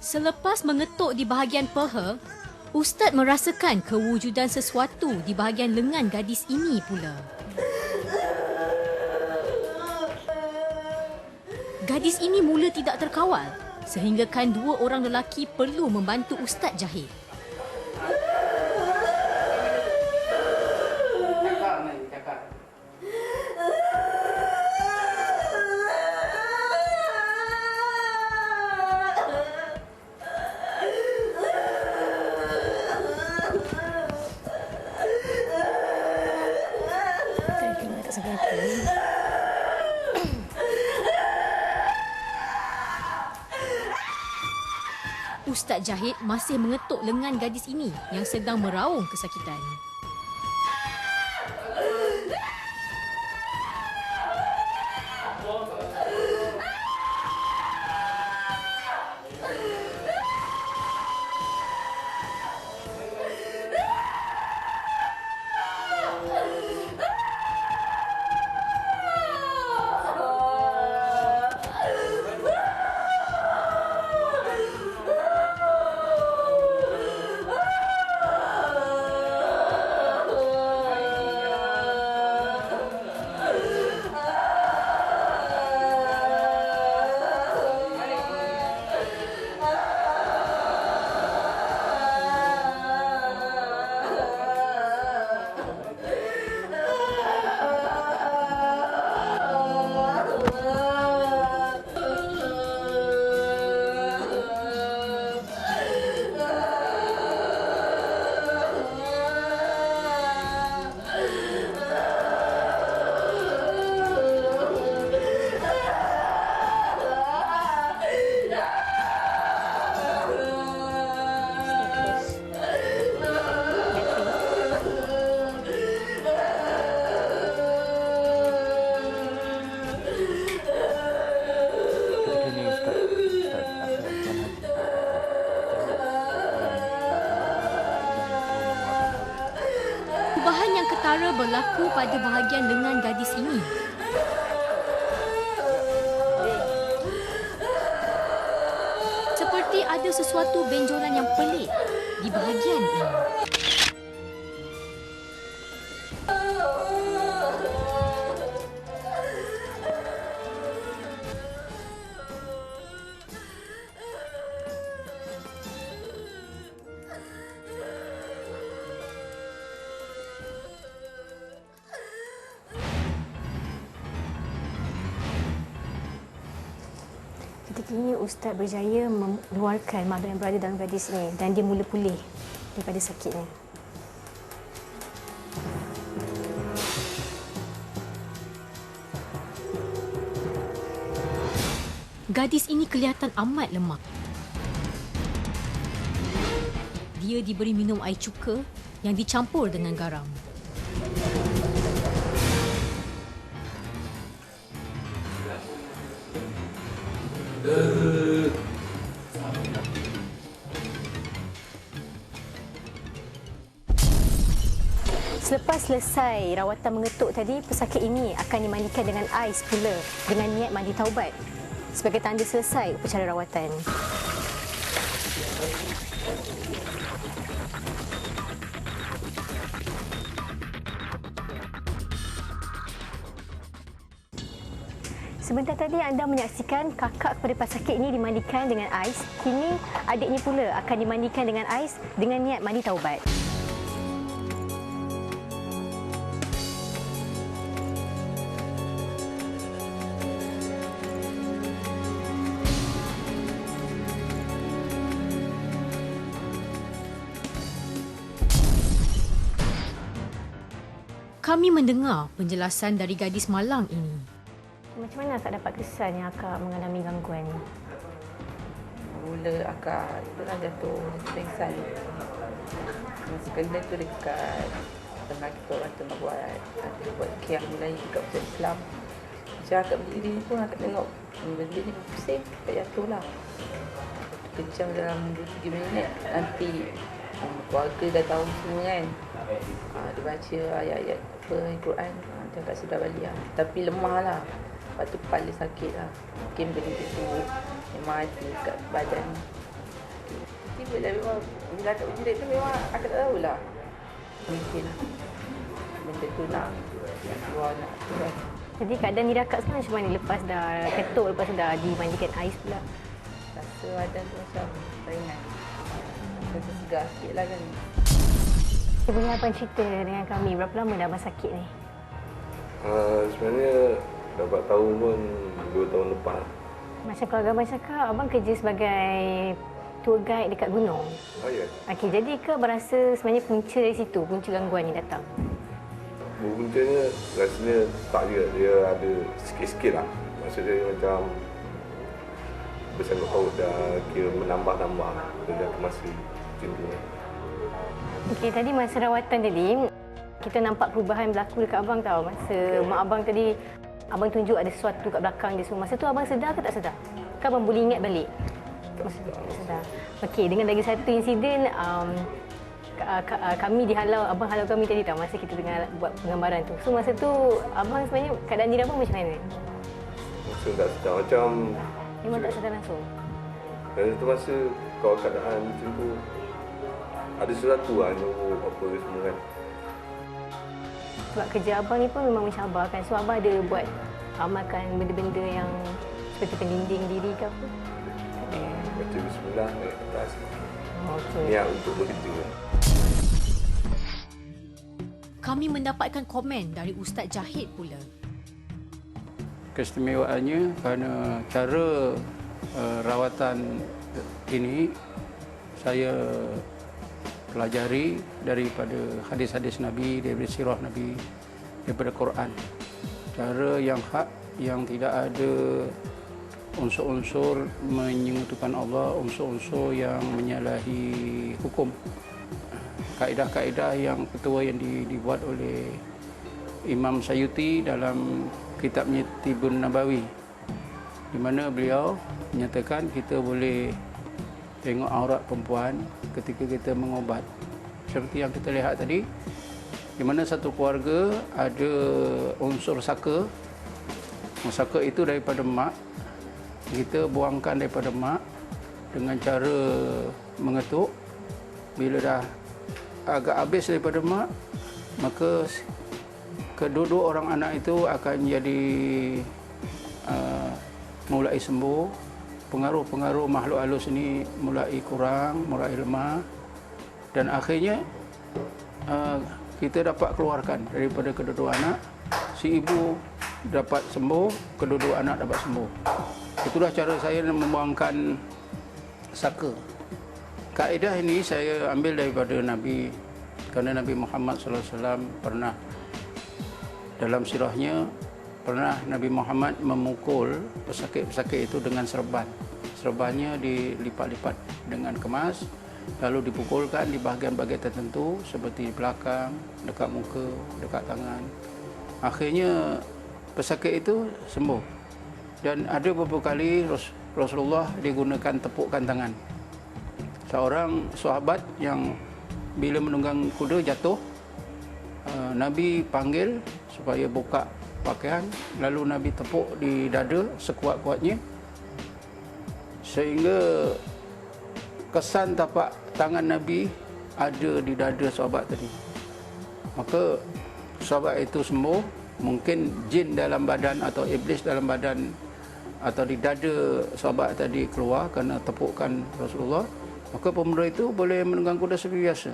Selepas mengetuk di bahagian peha, Ustaz merasakan kewujudan sesuatu di bahagian lengan gadis ini pula. Gadis ini mula tidak terkawal sehinggakan dua orang lelaki perlu membantu Ustaz Jahid. Ustaz Jahid masih mengetuk lengan gadis ini yang sedang meraung kesakitan. Ketara berlaku pada bahagian lengan gadis ini. Seperti ada sesuatu benjolan yang pelik di bahagian ini. Ketika ini Ustaz berjaya mengeluarkan makhluk yang berada dalam gadis ini dan dia mula pulih daripada sakitnya. Gadis ini kelihatan amat lemah. Dia diberi minum air cuka yang dicampur dengan garam. Selepas selesai rawatan mengetuk tadi, pesakit ini akan dimandikan dengan ais pula dengan niat mandi taubat sebagai tanda selesai upacara rawatan. Sebentar tadi anda menyaksikan kakak kepada pesakit ini dimandikan dengan ais. Kini adiknya pula akan dimandikan dengan ais dengan niat mandi taubat. Kami mendengar penjelasan dari gadis malang ini. Macam mana akak dapat kesan yang akak mengalami gangguan? Mula akak itulah jatuh pingsan. Masa kena tu dekat tengah kita orang tengah buat ada buat kiam mulai dekat pusat Islam. Macam akak berdiri ni pun akak tengok berdiri ni pusing tak jatuh lah. Kejam dalam 2-3 minit nanti hmm, keluarga dah tahu semua kan. Ha, dia baca ayat-ayat apa Al-Quran dia agak sedar balik lah. Tapi lemah lah. Lepas tu kepala sakit lah. Mungkin benda tu memang ada kat badan. Tiba lah memang bila kat uji tu memang aku tak tahulah mungkin benda tu nak nak keluar nak keluar. Jadi keadaan diri akak sekarang macam mana? Lepas dah ketuk, lepas dah dimandikan ais pula? rasa badan tu macam ringan. Rasa segar sikit lah kan. Ibu abang cerita dengan kami berapa lama dah abang sakit ni? Uh, sebenarnya dapat tahu pun 2 tahun lepas. Macam keluarga abang cakap, abang kerja sebagai tour guide dekat gunung. Oh ya. Okey, jadi ke abang rasa sebenarnya punca dari situ, punca gangguan ni datang? Puncanya rasanya tak je. Dia ada sikit-sikit lah. Maksudnya macam bersangkut paut dah kira menambah-nambah. Dia dah masa tu. Okey, tadi masa rawatan tadi, kita nampak perubahan berlaku dekat abang tau. Masa mak abang tadi, abang tunjuk ada sesuatu kat belakang dia semua. Masa tu abang sedar ke tak sedar? Kan abang boleh ingat balik? Masa tu tak sedar. Okey, dengan lagi satu insiden, um, uh, kami dihalau, abang halau kami tadi tau masa kita tengah buat penggambaran tu. So masa tu, abang sebenarnya keadaan diri abang macam mana? Masa tak sedar. Macam Memang tak sedar langsung. dan satu masa kau keadaan macam tu ada sesuatu lah yang apa semua kan. Sebab kerja abang ni pun memang mencabarkan. So abang ada buat amalkan benda-benda yang seperti pendinding diri ke apa? Ada. Baca bismillah naik atas. Okey. Niat untuk bekerja. Kami mendapatkan komen dari Ustaz Jahid pula. keistimewaannya kerana cara uh, rawatan ini saya pelajari daripada hadis-hadis Nabi, daripada sirah Nabi, daripada Quran. Cara yang hak yang tidak ada unsur-unsur menyekutukan Allah, unsur-unsur yang menyalahi hukum. Kaedah-kaedah yang ketua yang di- dibuat oleh Imam Sayuti dalam kitabnya Tibun Nabawi di mana beliau menyatakan kita boleh tengok aurat perempuan ketika kita mengobat seperti yang kita lihat tadi di mana satu keluarga ada unsur saka. Saka itu daripada mak. Kita buangkan daripada mak dengan cara mengetuk. Bila dah agak habis daripada mak maka kedua-dua orang anak itu akan jadi uh, mulai sembuh pengaruh-pengaruh makhluk halus ini mulai kurang mulai lemah. Dan akhirnya uh, kita dapat keluarkan daripada kedua-dua anak. Si ibu dapat sembuh kedua-dua anak dapat sembuh. Itulah cara saya membuangkan saka. Kaedah ini saya ambil daripada Nabi kerana Nabi Muhammad SAW pernah dalam sirahnya pernah Nabi Muhammad memukul pesakit-pesakit itu dengan serban. Serbannya dilipat-lipat dengan kemas lalu dipukulkan di bahagian-bahagian tertentu seperti di belakang, dekat muka, dekat tangan. Akhirnya pesakit itu sembuh. Dan ada beberapa kali Ras- Rasulullah digunakan tepukan tangan. Seorang sahabat yang bila menunggang kuda jatuh uh, Nabi panggil supaya buka pakaian lalu Nabi tepuk di dada sekuat-kuatnya. Sehingga kesan tapak tangan Nabi ada di dada sahabat tadi. Maka sahabat itu sembuh. Mungkin jin dalam badan atau iblis dalam badan atau di dada sahabat tadi keluar kerana tepukan Rasulullah maka pemuda itu boleh menunggang kuda seperti biasa